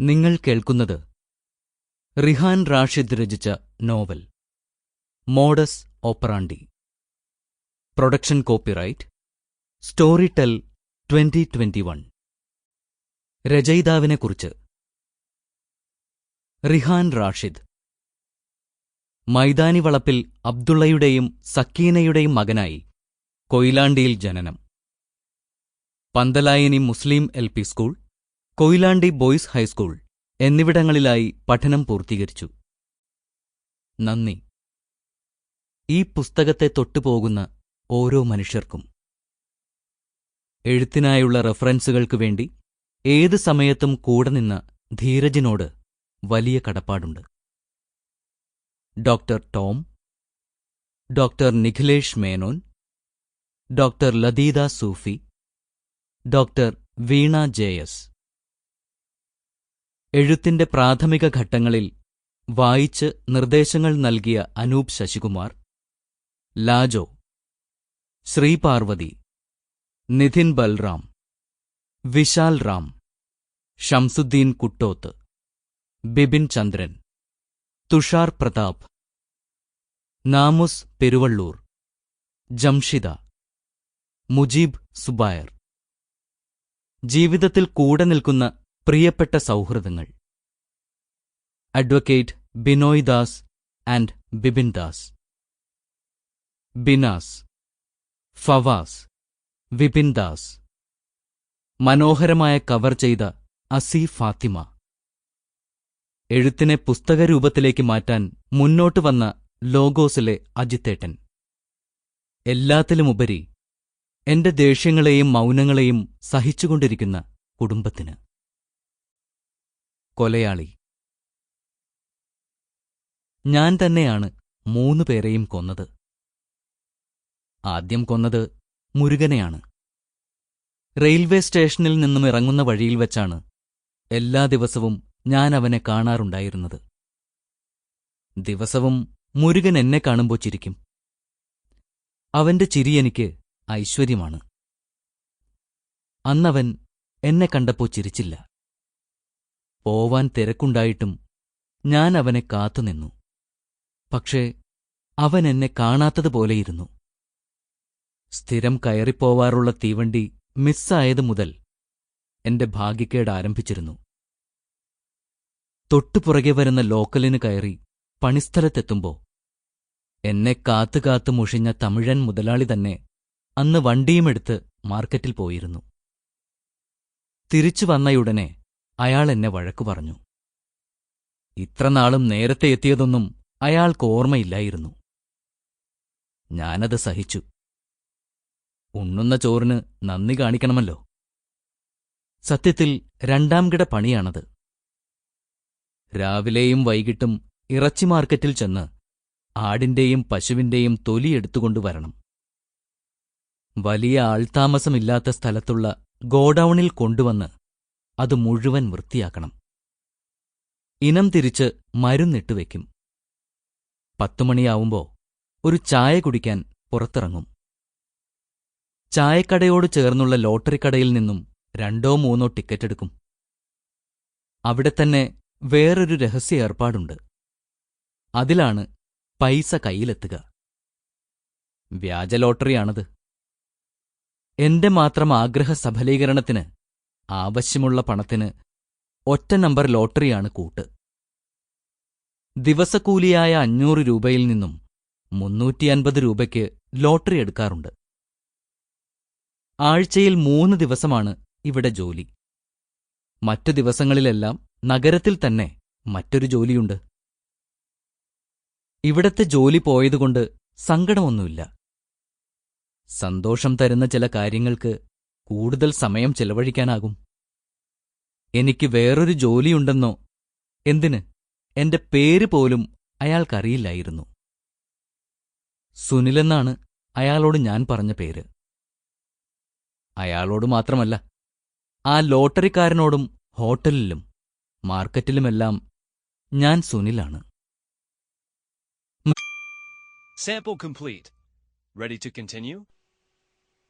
നിങ്ങൾ കേൾക്കുന്നത് റിഹാൻ റാഷിദ് രചിച്ച novel. Modus operandi. Production copyright. Storytel twenty twenty one. രചയിതാവിനെക്കുറിച്ച് Rihan Rashid. Maithani Valappil അബ്ദുള്ളയുടെയും സക്കീനയുടെയും മകനായി കൊയിലാണ്ടിയിൽ ജനനം. Panthalayani Muslim L P school. Koyilandy boys high school എന്നിവിടങ്ങളിലായി പഠനം പൂർത്തീകരിച്ചു. നന്ദി. ഈ പുസ്തകത്തെ തൊട്ടുപോകുന്ന ഓരോ മനുഷ്യർക്കും. എഴുത്തിനായുള്ള റെഫറൻസുകൾക്കു വേണ്ടി ഏത് സമയത്തും കൂടെ നിന്ന ധീരജിനോട് വലിയ കടപ്പാടുണ്ട്. Doctor Tom doctor Nikhilesh Menon doctor Latheeda Sufi doctor Veena Jayas എഴുത്തിന്റെ പ്രാഥമിക ഘട്ടങ്ങളിൽ വായിച്ച് നിർദ്ദേശങ്ങൾ നൽകിയ അനൂപ് ശശികുമാർ ലാജോ ശ്രീപാർവതി നിധിൻ ബൽറാം വിശാൽ റാം ഷംസുദ്ദീൻ കുട്ടോത്ത് ബിപിൻ ചന്ദ്രൻ തുഷാർ പ്രതാപ് നാമുസ് പെരുവള്ളൂർ ജംഷിദ മുജീബ് സുബായർ. ജീവിതത്തിൽ കൂടെ നിൽക്കുന്ന പ്രിയപ്പെട്ട സൗഹൃദങ്ങൾ. അഡ്വക്കേറ്റ് ബിനോയ് ദാസ് ആൻഡ് ബിബിൻ ദാസ് ബിനാസ് ഫവാസ് വിപിൻ ദാസ് മനോഹരമായ കവർ ചെയ്ത അസി ഫാത്തിമ. എഴുത്തിനെ പുസ്തകരൂപത്തിലേക്ക് മാറ്റാൻ മുന്നോട്ട് വന്ന ലോഗോസിലെ അജിത്തേട്ടൻ. എല്ലാത്തിലുമുപരി എന്റെ ദേഷ്യങ്ങളെയും മൗനങ്ങളെയും സഹിച്ചുകൊണ്ടിരിക്കുന്ന കുടുംബത്തിന്. കൊലയാളി. ഞാൻ തന്നെയാണ് മൂന്നു പേരെയും കൊന്നത്. ആദ്യം കൊന്നത് മുരുകനെയാണ്. റെയിൽവേ സ്റ്റേഷനിൽ നിന്നും ഇറങ്ങുന്ന വഴിയിൽ വെച്ചാണ് എല്ലാ ദിവസവും ഞാൻ അവനെ കാണാറുണ്ടായിരുന്നത്. ദിവസവും മുരുകൻ എന്നെ കാണുമ്പോൾ ചിരിക്കും. അവന്റെ ചിരി എനിക്ക് ഐശ്വര്യമാണ്. അന്നവൻ എന്നെ കണ്ടപ്പോ ചിരിച്ചില്ല. പോവാൻ തിരക്കുണ്ടായിട്ടും ഞാൻ അവനെ കാത്തുനിന്നു. പക്ഷേ അവൻ എന്നെ കാണാത്തതുപോലെയിരുന്നു. സ്ഥിരം കയറിപ്പോവാറുള്ള തീവണ്ടി മിസ്സായത് മുതൽ എന്റെ ഭാഗ്യക്കേട് ആരംഭിച്ചിരുന്നു. തൊട്ടുപുറകെ വരുന്ന ലോക്കലിന് കയറി പണിസ്ഥലത്തെത്തുമ്പോ എന്നെ കാത്തു കാത്തു മുഷിഞ്ഞ തമിഴൻ മുതലാളി തന്നെ അന്ന് വണ്ടിയുമെടുത്ത് മാർക്കറ്റിൽ പോയിരുന്നു. തിരിച്ചു വന്നയുടനെ അയാൾ എന്നെ വഴക്കു പറഞ്ഞു. ഇത്രനാളും നേരത്തെ എത്തിയതൊന്നും അയാൾക്ക് ഓർമ്മയില്ലായിരുന്നു. ഞാനത് സഹിച്ചു. ഉണ്ണുന്ന ചോറിന് നന്ദി കാണിക്കണമല്ലോ. സത്യത്തിൽ രണ്ടാം കിട പണിയാണത്. രാവിലെയും വൈകിട്ടും ഇറച്ചി മാർക്കറ്റിൽ ചെന്ന് ആടിന്റെയും പശുവിന്റെയും തൊലി എടുത്തുകൊണ്ടുവരണം. വലിയ ആൾതാമസമില്ലാത്ത സ്ഥലത്തുള്ള ഗോഡൌണിൽ കൊണ്ടുവന്ന് അത് മുഴുവൻ വൃത്തിയാക്കണം. ഇനം തിരിച്ച് മരുന്നിട്ട് വയ്ക്കും പത്തുമണിയാവുമ്പോ ഒരു ചായ കുടിക്കാൻ പുറത്തിറങ്ങും. ചായക്കടയോട് ചേർന്നുള്ള ലോട്ടറി കടയിൽ നിന്നും രണ്ടോ മൂന്നോ ടിക്കറ്റ് എടുക്കും. അവിടെ തന്നെ വേറൊരു രഹസ്യ ഏർപ്പാടുണ്ട്. അതിലാണ് പൈസ കയ്യിലെത്തുക. വ്യാജ ലോട്ടറിയാണത്. എന്റെ മാത്രം ആഗ്രഹ സഫലീകരണത്തിന് ആവശ്യമുള്ള പണത്തിന് ഒറ്റ നമ്പർ ലോട്ടറിയാണ് കൂട്ട്. ദിവസക്കൂലിയായ അഞ്ഞൂറ് രൂപയിൽ നിന്നും മുന്നൂറ്റിയൻപത് രൂപയ്ക്ക് ലോട്ടറി എടുക്കാറുണ്ട്. ആഴ്ചയിൽ മൂന്ന് ദിവസമാണ് ഇവിടെ ജോലി. മറ്റു ദിവസങ്ങളിലെല്ലാം നഗരത്തിൽ തന്നെ മറ്റൊരു ജോലിയുണ്ട്. ഇവിടത്തെ ജോലി പോയതുകൊണ്ട് സങ്കടമൊന്നുമില്ല. സന്തോഷം തരുന്ന ചില കാര്യങ്ങൾക്ക് കൂടുതൽ സമയം ചെലവഴിക്കാനാകും. എനിക്ക് വേറൊരു ജോലിയുണ്ടെന്നോ? എന്തിന്? എന്റെ പേര് പോലും അയാൾക്കറിയില്ലായിരുന്നു. സുനിലെന്നാണ് അയാളോട് ഞാൻ പറഞ്ഞ പേര്. അയാളോട് മാത്രമല്ല ആ ലോട്ടറിക്കാരനോടും ഹോട്ടലിലും മാർക്കറ്റിലുമെല്ലാം ഞാൻ സുനിലാണ്. Sample complete. Ready to continue?